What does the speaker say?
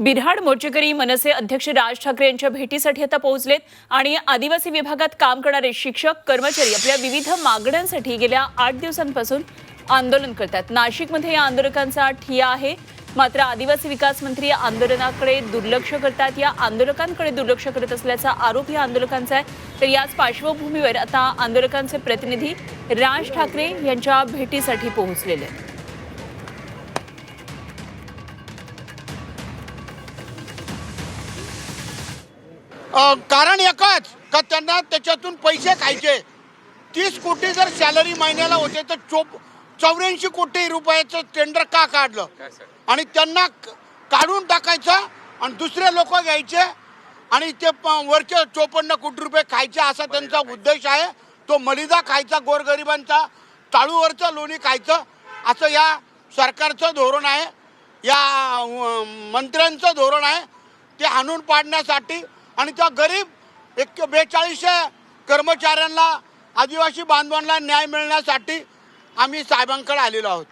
बिरहाड मोर्चेकरी मनसे अध्यक्ष राज ठाकरे यांच्या भेटीसाठी आता पोहोचलेत आणि आदिवासी विभागात काम करणारे शिक्षक कर्मचारी आपल्या विविध मागण्यांसाठी गेल्या आठ दिवसांपासून आंदोलन करतात. नाशिकमध्ये या आंदोलकांचा ठिया आहे. मात्र आदिवासी विकास मंत्री या आंदोलनाकडे दुर्लक्ष करतात. या आंदोलकांकडे दुर्लक्ष करत असल्याचा आरोप या आंदोलकांचा आहे. तर याच पार्श्वभूमीवर आता आंदोलकांचे प्रतिनिधी राज ठाकरे यांच्या भेटीसाठी पोहोचलेले आहेत. कारण एकच का त्यांना त्याच्यातून पैसे खायचे. तीस कोटी जर सॅलरी महिन्याला होते तर चोप चौऱ्याऐंशी कोटी रुपयाचं टेंडर का काढलं? आणि त्यांना काढून टाकायचं आणि दुसरे लोक घ्यायचे आणि ते प- वरचे चोपन्न कोटी रुपये खायचे असा त्यांचा उद्देश आहे. तो मलिदा खायचा गोरगरिबांचा टाळूवरचं लोणी खायचं असं या सरकारचं धोरण आहे. या मंत्र्यांचं धोरण आहे. ते हाणून पाडण्यासाठी आणि त्या गरीब एक बेचाळीसशे कर्मचाऱ्यांना आदिवासी बांधवांना न्याय मिळण्यासाठी आम्ही साहेबांकडे आलेलो आहोत.